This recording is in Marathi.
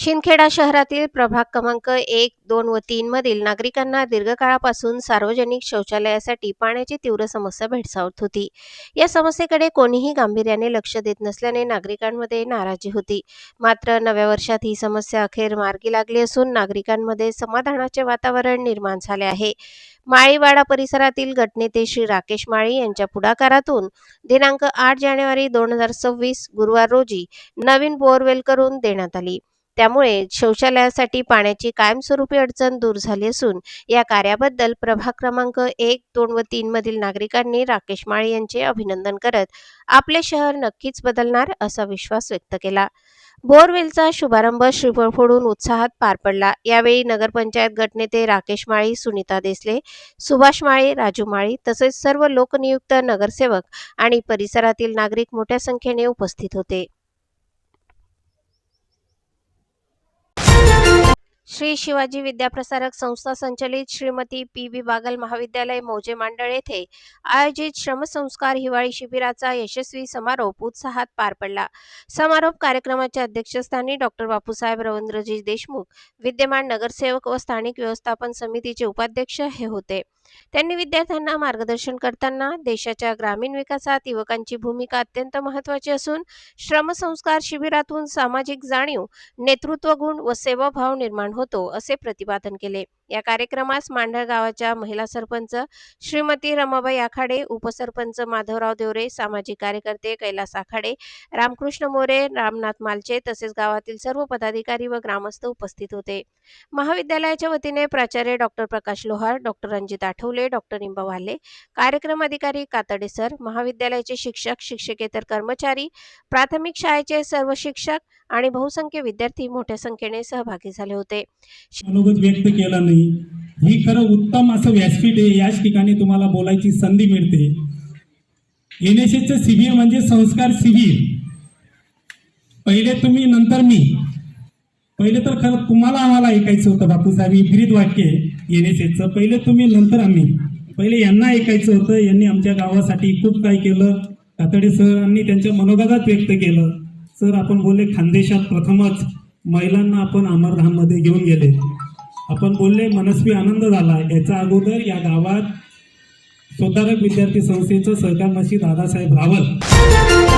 शिंदखेडा शहरातील प्रभाग क्रमांक एक दोन व तीन मधील नागरिकांना दीर्घकाळापासून सार्वजनिक शौचालयासाठी पाण्याची तीव्र समस्या भेडसावत होती. या समस्येकडे कोणीही गांभीर्याने लक्ष देत नसल्याने नागरिकांमध्ये नाराजी होती. मात्र नव्या वर्षात ही समस्या अखेर मार्गी लागली असून नागरिकांमध्ये समाधानाचे वातावरण निर्माण झाले आहे. माळीवाडा परिसरातील गटनेते श्री राकेश माळी यांच्या पुढाकारातून दिनांक आठ जानेवारी दोन हजार सव्वीस गुरुवार रोजी नवीन बोअरवेल करून देण्यात आली. त्यामुळे शौचालयासाठी पाण्याची कायमस्वरूपी अडचण दूर झाली असून या कार्याबद्दल प्रभाग क्रमांक एक दोन व तीन मधील नागरिकांनी राकेश माळी यांचे अभिनंदन करत आपले शहर नक्कीच बदलणार असा विश्वास व्यक्त केला. बोरवेलचा शुभारंभ श्रीफळ फोडून उत्साहात पार पडला. यावेळी नगरपंचायत गटनेते राकेश माळी सुनीता देसले सुभाष माळे राजू माळी तसेच सर्व लोकनियुक्त नगरसेवक आणि परिसरातील नागरिक मोठ्या संख्येने उपस्थित होते. श्री शिवाजी विद्याप्रसारक संस्था संचलित श्रीमती पी बी बागल महाविद्यालय मौजे मांडळ येथे आयोजित श्रमसंस्कार हिवाळी शिबिराचा यशस्वी समारोप उत्साहात पार पडला. समारोप कार्यक्रमाच्या अध्यक्षस्थानी डॉक्टर बापूसाहेब रवींद्रजी देशमुख विद्यमान नगरसेवक व स्थानिक व्यवस्थापन समितीचे उपाध्यक्ष हे होते. त्यांनी विद्यार्थ्यांना मार्गदर्शन करताना देशाच्या ग्रामीण विकासात युवकांची भूमिका अत्यंत महत्त्वाची असून श्रमसंस्कार शिबिरातून सामाजिक जाणीव नेतृत्व गुण व सेवाभाव निर्माण होतो असे प्रतिपादन केले. या कार्यक्रमास मांढर गावाच्या महिला सरपंच श्रीमती रमाबाई आखाडे उपसरपंच माधवराव देवरे सामाजिक कार्यकर्ते कैलास आखाडे रामकृष्ण मोरे रामनाथ मालचे तसेच गावातील सर्व पदाधिकारी व ग्रामस्थ उपस्थित होते. महाविद्यालयाच्या वतीने प्राचार्य doctor Prakash Lohar doctor Ranjit Athavale doctor Imba Wale कार्यक्रम अधिकारी कातडे सर महाविद्यालयाचे शिक्षक शिक्षकेतर कर्मचारी प्राथमिक शाळेचे सर्व शिक्षक आणि बहुसंख्य विद्यार्थी मोठ्या संख्येने सहभागी झाले होते. मनोगत व्यक्त केला नाही. ही खरं उत्तम असं व्यासपीठ आहे. याच ठिकाणी तुम्हाला बोलायची संधी मिळते. एन एस एसचं शिबिर म्हणजे संस्कार शिबिर पहिले तुम्ही नंतर मी. पहिले तर खरं तुम्हाला आम्हाला ऐकायचं होतं बापूसाहेब विपरीत वाक्य एन एस एसचं पहिले तुम्ही नंतर आम्ही. पहिले यांना ऐकायचं होतं. यांनी आमच्या गावासाठी खूप काय केलं. कातडे सरांनी त्यांच्या मनोगतात व्यक्त केलं. सर आपण बोलले खानदेशात प्रथमच. महिलांना आपण अमरधाममध्ये घेऊन गेले. आपण बोलले मनस्वी आनंद झाला. याच्या अगोदर या गावात सुधारक विद्यार्थी संस्थेचं सहकार दादासाहेब रावत